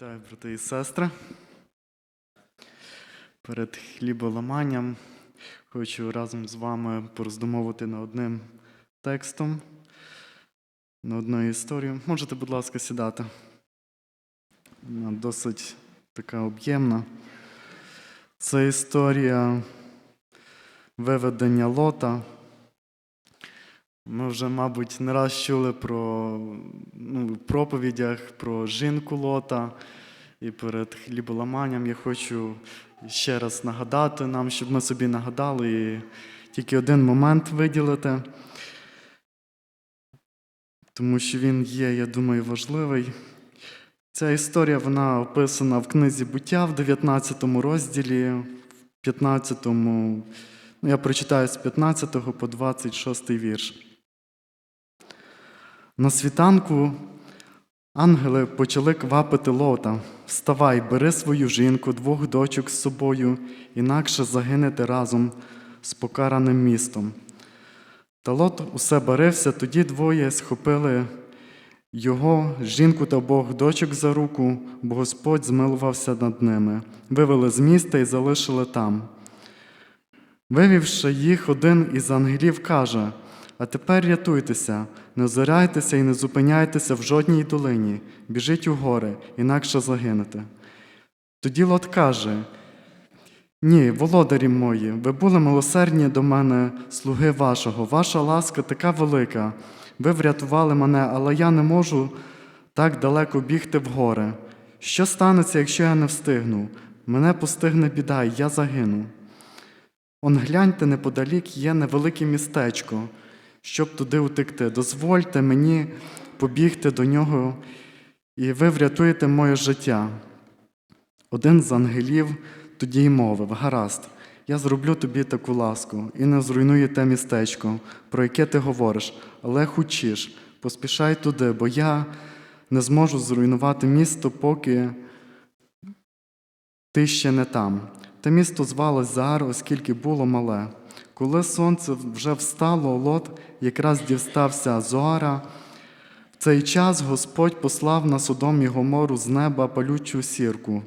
Вітаю, брати і сестри. Перед хліболаманням хочу разом з вами пороздумовувати над одним текстом, на одну історію. Можете, будь ласка, сідати. Вона досить така об'ємна. Це історія виведення лота. Ми вже, мабуть, не раз чули про ну, в проповідях про жінку лота. І перед хліболаманням я хочу ще раз нагадати нам, щоб ми собі нагадали і тільки один момент виділити, тому що він є, я думаю, важливий. Ця історія вона описана в книзі буття в 19 розділі, в 15, ну, я прочитаю з 15 по 26 вірш. На світанку ангели почали квапити лота. Вставай, бери свою жінку, двох дочок з собою, інакше загинете разом з покараним містом. Та лот усе барився, тоді двоє схопили його, жінку та обох дочок за руку, бо Господь змилувався над ними, вивели з міста і залишили там. Вивівши їх, один із ангелів каже: А тепер рятуйтеся, не озирайтеся і не зупиняйтеся в жодній долині, біжіть у гори, інакше загинете. Тоді Лот каже: Ні, володарі мої, ви були милосердні до мене, слуги вашого, ваша ласка така велика. Ви врятували мене, але я не можу так далеко бігти в гори. Що станеться, якщо я не встигну? Мене постигне біда, і я загину. Он гляньте, неподалік є невелике містечко, щоб туди утекти. Дозвольте мені побігти до нього, і ви врятуєте моє життя. Один з ангелів тоді й мовив: Гаразд, я зроблю тобі таку ласку і не зруйную те містечко, про яке ти говориш, але хочеш, поспішай туди, бо я не зможу зруйнувати місто, поки ти ще не там. Те місто звалось Заар, оскільки було мале. Коли сонце вже встало, Лот якраз дістався Зоара. В цей час Господь послав на Содом і Гомору з неба палючу сірку.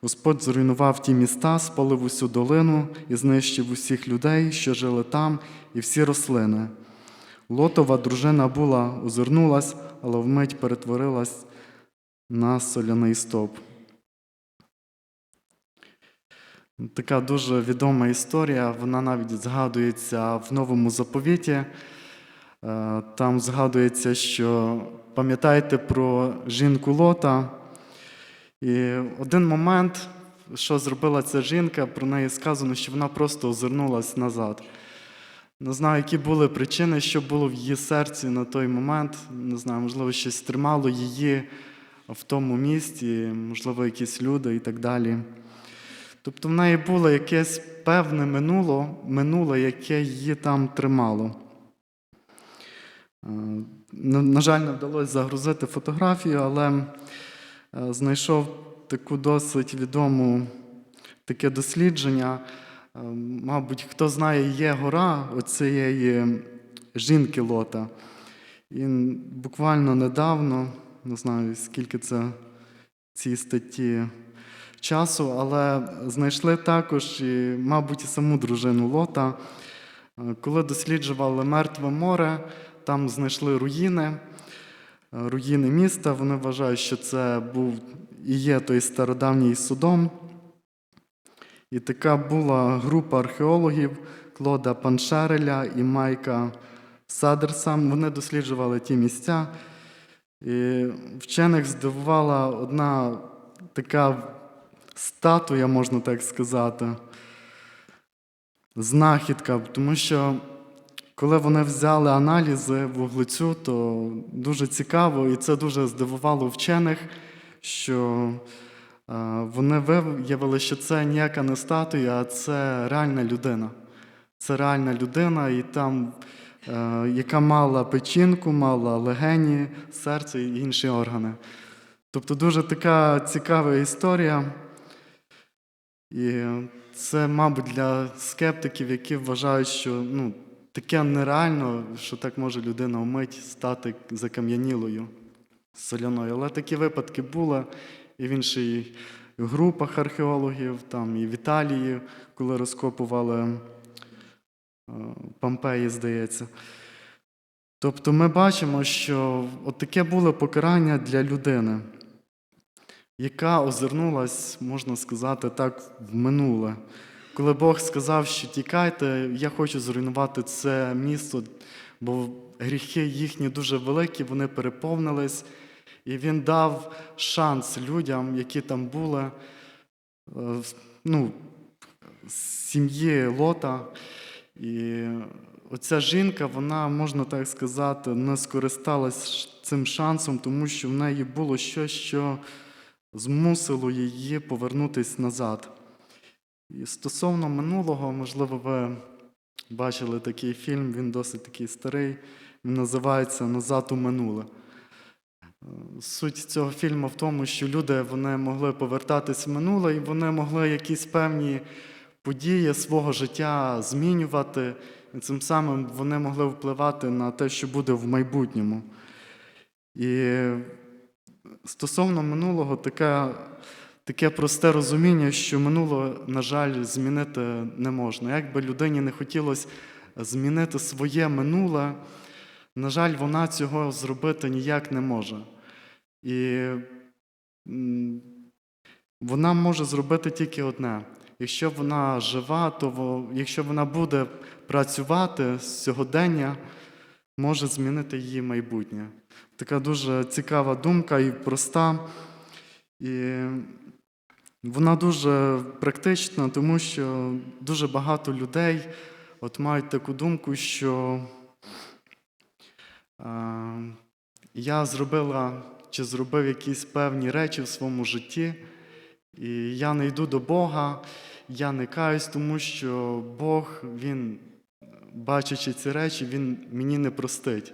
Господь зруйнував ті міста, спалив усю долину і знищив усіх людей, що жили там, і всі рослини. Лотова дружина була, озирнулась, але вмить перетворилась на соляний стовп. Така дуже відома історія, вона навіть згадується в новому заповіті. Е, Там згадується, що пам'ятайте про жінку Лота. І один момент, що зробила ця жінка, про неї сказано, що вона просто озирнулась назад. Не знаю, які були причини, що було в її серці на той момент. Не знаю, можливо, щось тримало її в тому місті, можливо, якісь люди і так далі. Тобто в неї було якесь певне минуло, минуле, яке її там тримало. Е, На, жаль, не вдалося загрузити фотографію, але е, знайшов таку досить відому таке дослідження. Е, Мабуть, хто знає, є гора оцієї жінки Лота. І буквально недавно, не знаю, скільки це ці статті часу, але знайшли також, і, мабуть, і саму дружину Лота. Е, Коли досліджували Мертве море, там знайшли руїни, е, руїни міста. Вони вважають, що це був і є той стародавній Содом. І така була група археологів Клода Паншареля і Майка Садерса. Вони досліджували ті місця. І вчених здивувала одна така статуя, можна так сказати, знахідка, тому що коли вони взяли аналізи вуглецю, то дуже цікаво, і це дуже здивувало вчених, що е, вони виявили, що це ніяка не статуя, а це реальна людина. Це реальна людина, і там, е, яка мала печінку, мала легені, серце і інші органи. Тобто дуже така цікава історія. І це, мабуть, для скептиків, які вважають, що ну, таке нереально, що так може людина вмить стати закам'янілою соляною. Але такі випадки були. і в інших групах археологів, там і в Італії, коли розкопували е, Помпеї, здається. Тобто ми бачимо, що от таке було покарання для людини, яка озирнулась, можна сказати так, в минуле. Коли Бог сказав, що тікайте, я хочу зруйнувати це місто, бо гріхи їхні дуже великі, вони переповнились, і він дав шанс людям, які там були, е, ну, сім'ї Лота. І оця жінка, вона, можна так сказати, не скористалась цим шансом, тому що в неї було щось, що змусило її повернутися назад. І стосовно минулого, можливо, ви бачили такий фільм, він досить такий старий, він називається Назад у минуле. Суть цього фільму в тому, що люди вони могли повертатись в минуле, і вони могли якісь певні події свого життя змінювати, і цим самим вони могли впливати на те, що буде в майбутньому. І стосовно минулого, таке, таке просте розуміння, що минуле, на жаль, змінити не можна. Як би людині не хотілося змінити своє минуле, на жаль, вона цього зробити ніяк не може. І вона може зробити тільки одне. Якщо вона жива, то якщо вона буде працювати з сьогодення, може змінити її майбутнє. Така дуже цікава думка і проста. І вона дуже практична, тому що дуже багато людей от мають таку думку, що я зробила чи зробив якісь певні речі в своєму житті, і я не йду до Бога, я не каюсь, тому що Бог, Він, бачачи ці речі, Він мені не простить.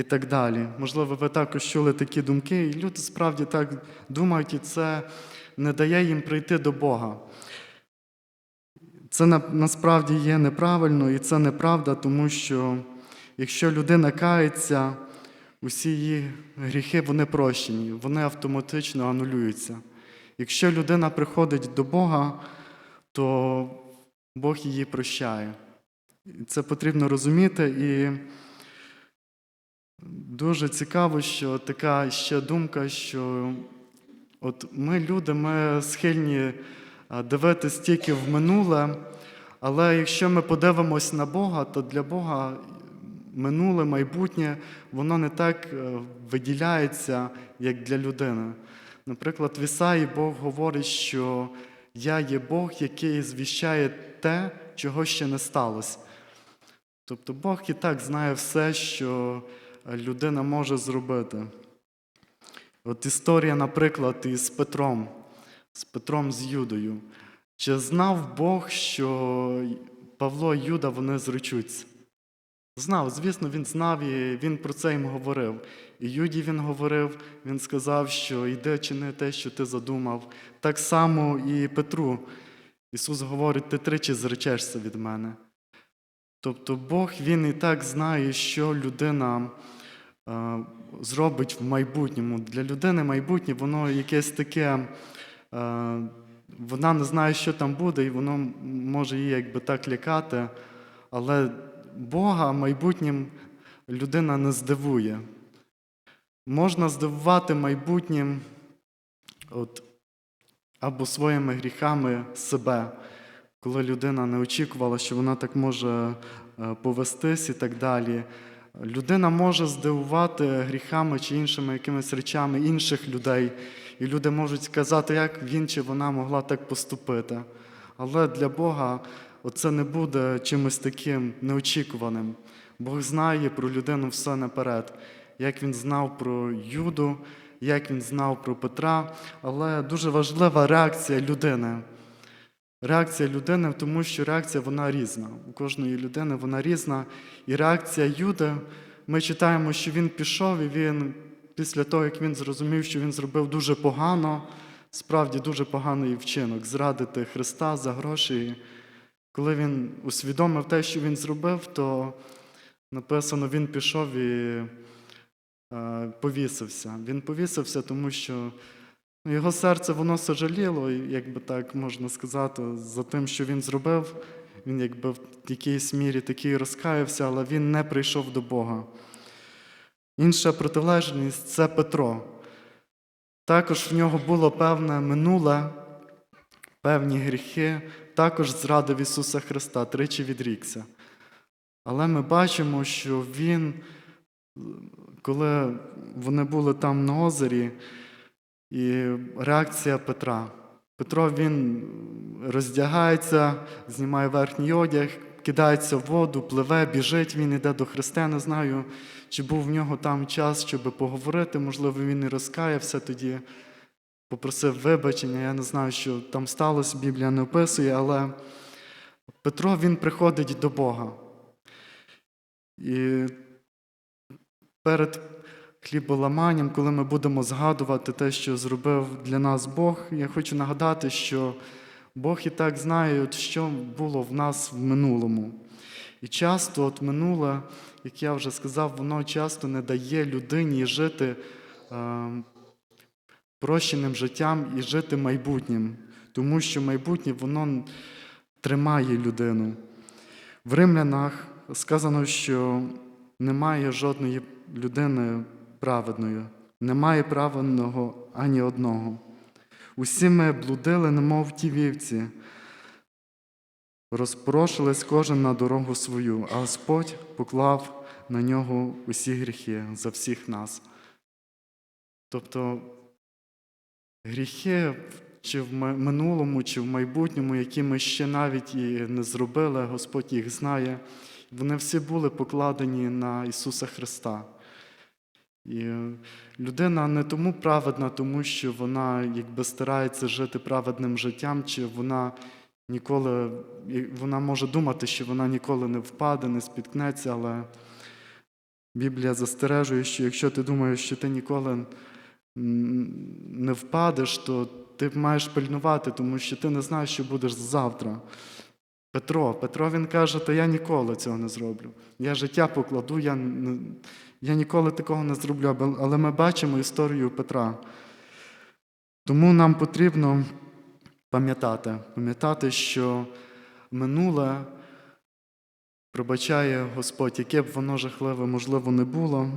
І так далі. Можливо, ви також чули такі думки, і люди справді так думають, і це не дає їм прийти до Бога. Це на- насправді є неправильно і це неправда, тому що якщо людина кається, усі її гріхи вони прощені, вони автоматично анулюються. Якщо людина приходить до Бога, то Бог її прощає. Це потрібно розуміти. І дуже цікаво, що така ще думка, що от ми, люди, ми схильні а, дивитись тільки в минуле, але якщо ми подивимось на Бога, то для Бога минуле, майбутнє, воно не так е, виділяється, як для людини. Наприклад, в Ісаї Бог говорить, що я є Бог, який звіщає те, чого ще не сталося. Тобто Бог і так знає все, що е, людина може зробити. От історія, наприклад, із Петром, з Петром з Юдою. Чи знав Бог, що Павло і Юда вони зречуться? Знав, звісно, він знав і він про це їм говорив. І Юді він говорив, він сказав, що йде чини те, що ти задумав. Так само і Петру. Ісус говорить, ти тричі зречешся від мене. Тобто Бог Він і так знає, що людина е, зробить в майбутньому. Для людини майбутнє, воно якесь таке, е, вона не знає, що там буде, і воно може її якби так лякати. Але Бога майбутнім людина не здивує. Можна здивувати майбутнім от, або своїми гріхами себе, коли людина не очікувала, що вона так може е, повестись і так далі. Людина може здивувати гріхами чи іншими якимись речами інших людей, і люди можуть сказати, як він чи вона могла так поступити. Але для Бога оце не буде чимось таким неочікуваним. Бог знає про людину все наперед, як він знав про Юду, як він знав про Петра, але дуже важлива реакція людини. Реакція людини, тому що реакція вона різна. У кожної людини вона різна. І реакція Юди, ми читаємо, що він пішов, і він після того, як він зрозумів, що він зробив дуже погано, справді дуже поганий вчинок зрадити Христа за гроші. Коли він усвідомив те, що він зробив, то написано, він пішов і е, повісився. Він повісився, тому що Його серце воно сожаліло, як би так можна сказати, за тим, що він зробив. Він якби в якійсь мірі такий розкаявся, але він не прийшов до Бога. Інша протилежність це Петро. Також в нього було певне минуле, певні гріхи, також зрадив Ісуса Христа, тричі відрікся. Але ми бачимо, що він, коли вони були там на озері, і реакція Петра. Петро він роздягається, знімає верхній одяг, кидається в воду, пливе, біжить, він йде до Христа. Не знаю, чи був в нього там час, щоб поговорити. Можливо, він і розкаявся тоді, попросив вибачення. Я не знаю, що там сталося, Біблія не описує, але Петро він приходить до Бога. І перед хліболаманням, коли ми будемо згадувати те, що зробив для нас Бог, я хочу нагадати, що Бог і так знає, от що було в нас в минулому. І часто от минуле, як я вже сказав, воно часто не дає людині жити е, прощеним життям і жити майбутнім, тому що майбутнє воно тримає людину. В римлянах сказано, що немає жодної людини праведної, немає праведного ані одного. Усі ми блудили, немов ті вівці, розпорошились кожен на дорогу свою, а Господь поклав на нього усі гріхи за всіх нас. Тобто гріхи чи в минулому, чи в майбутньому, які ми ще навіть і не зробили, Господь їх знає, вони всі були покладені на Ісуса Христа. І е, людина не тому праведна, тому що вона якби старається жити праведним життям, чи вона ніколи, вона може думати, що вона ніколи не впаде, не спіткнеться, але Біблія застережує, що якщо ти думаєш, що ти ніколи не впадеш, то ти маєш пильнувати, тому що ти не знаєш, що будеш завтра. Петро, Петро він каже, то я ніколи цього не зроблю. Я життя покладу, я, не- я ніколи такого не зроблю. Але ми бачимо історію Петра. Тому нам потрібно пам'ятати, пам'ятати, що минуле пробачає Господь, яке б воно жахливе, можливо, не було.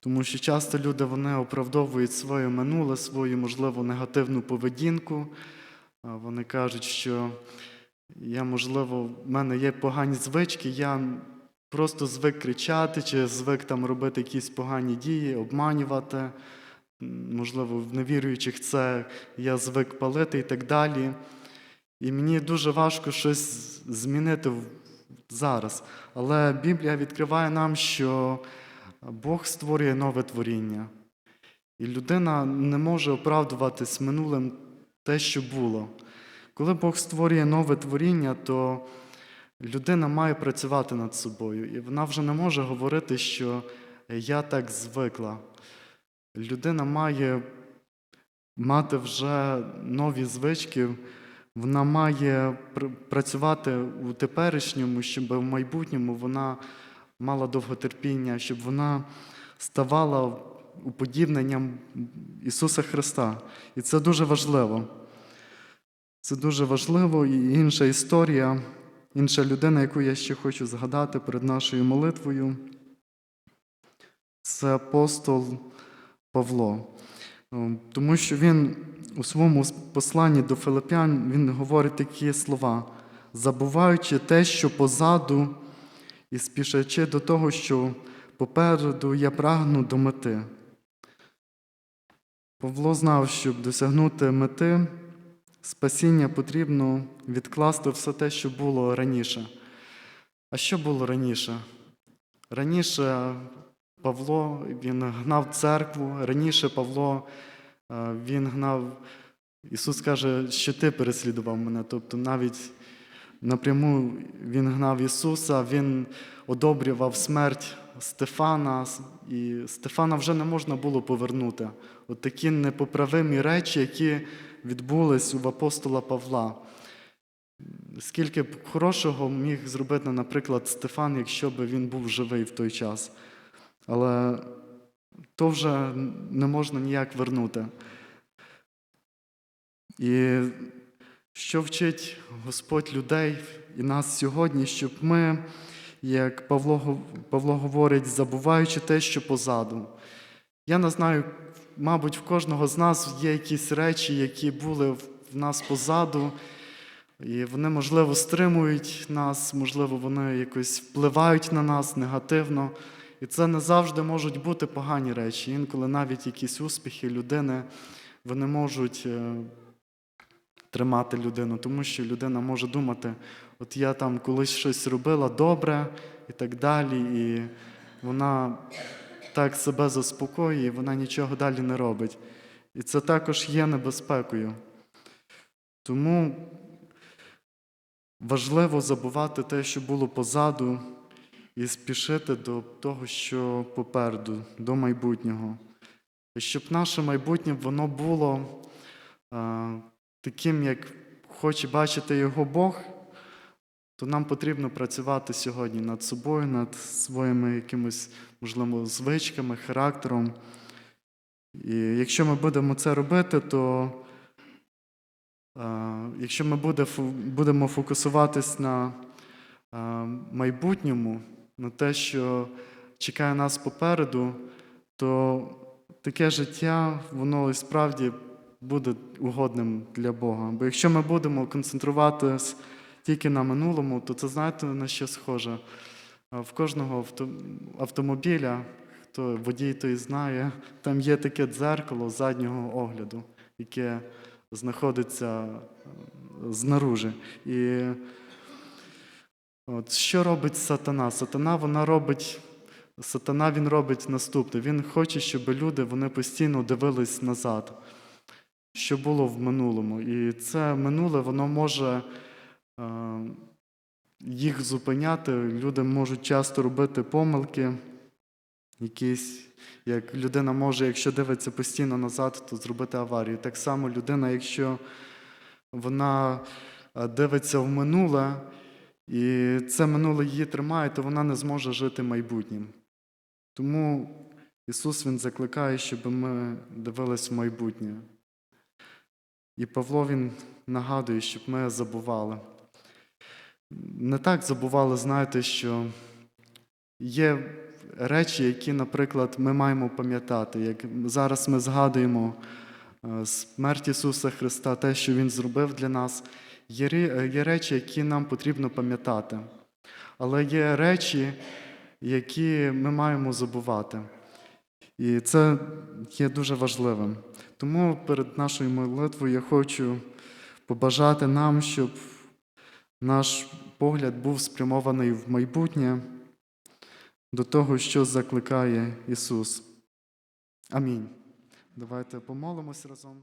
Тому що часто люди вони оправдовують своє минуле, свою, можливо, негативну поведінку. Вони кажуть, що я, можливо, в мене є погані звички, я просто звик кричати, чи звик там робити якісь погані дії, обманювати. Можливо, в невіруючих це я звик палити і так далі. І мені дуже важко щось змінити зараз. Але Біблія відкриває нам, що Бог створює нове творіння. І людина не може оправдуватись минулим те, що було. Коли Бог створює нове творіння, то людина має працювати над собою. І вона вже не може говорити, що я так звикла. Людина має мати вже нові звички, вона має пр- працювати у теперішньому, щоб в майбутньому вона мала довготерпіння, щоб вона ставала уподібненням Ісуса Христа. І це дуже важливо. Це дуже важливо. І інша історія, інша людина, яку я ще хочу згадати перед нашою молитвою, це апостол Павло. Ем, Тому що він у своєму посланні до Филип'ян він говорить такі слова, забуваючи те, що позаду, і спішачи до того, що попереду я прагну до мети. Павло знав, щоб досягнути мети, спасіння потрібно відкласти все те, що було раніше. А що було раніше? Раніше Павло він гнав церкву, раніше Павло е, він гнав, Ісус каже, що ти переслідував мене. Тобто навіть напряму він гнав Ісуса, Він одобрював смерть Стефана, і Стефана вже не можна було повернути. От такі непоправимі речі, які відбулись у апостола Павла. Скільки б хорошого міг зробити, наприклад, Стефан, якщо б він був живий в той час. Але то вже не можна ніяк вернути. І що вчить Господь людей і нас сьогодні, щоб ми, як Павло, Павло говорить, забуваючи те, що позаду. Я не знаю, мабуть, в кожного з нас є якісь речі, які були в нас позаду, і вони, можливо, стримують нас, можливо, вони якось впливають на нас негативно. І це не завжди можуть бути погані речі. Інколи навіть якісь успіхи людини вони можуть е, тримати людину, тому що людина може думати, от я там колись щось робила добре і так далі, і вона так себе заспокоює, і вона нічого далі не робить. І це також є небезпекою. Тому важливо забувати те, що було позаду, і спішити до того, що попереду, до майбутнього. І щоб наше майбутнє воно було а, таким, як хоче бачити його Бог, то нам потрібно працювати сьогодні над собою, над своїми якимись, можливо, звичками, характером. І якщо ми будемо це робити, то е, якщо ми буде, будемо фокусуватись на е, майбутньому, на те, що чекає нас попереду, то таке життя, воно і справді буде угодним для Бога. Бо якщо ми будемо концентруватись тільки на минулому, то це знаєте на що схоже? В кожного авто, автомобіля, хто водій той знає, там є таке дзеркало заднього огляду, яке знаходиться знаружи. І от, що робить сатана? Сатана вона робить. Сатана він робить наступне. Він хоче, щоб люди вони постійно дивились назад, що було в минулому. І це минуле воно може їх зупиняти. Люди можуть часто робити помилки, якісь, як людина може, якщо дивиться постійно назад, то зробити аварію. Так само людина, якщо вона е, дивиться в минуле, і це минуле її тримає, то вона не зможе жити майбутнім. Тому Ісус Він закликає, щоб ми дивились в майбутнє. І Павло Він нагадує, щоб ми забували. Не так забували, знаєте, що є речі, які, наприклад, ми маємо пам'ятати. Як зараз ми згадуємо е, смерть Ісуса Христа, те, що Він зробив для нас. Є речі, які нам потрібно пам'ятати. Але є речі, які ми маємо забувати. І це є дуже важливим. Тому перед нашою молитвою я хочу побажати нам, щоб наш погляд був спрямований в майбутнє до того, що закликає Ісус. Амінь. Давайте помолимось разом.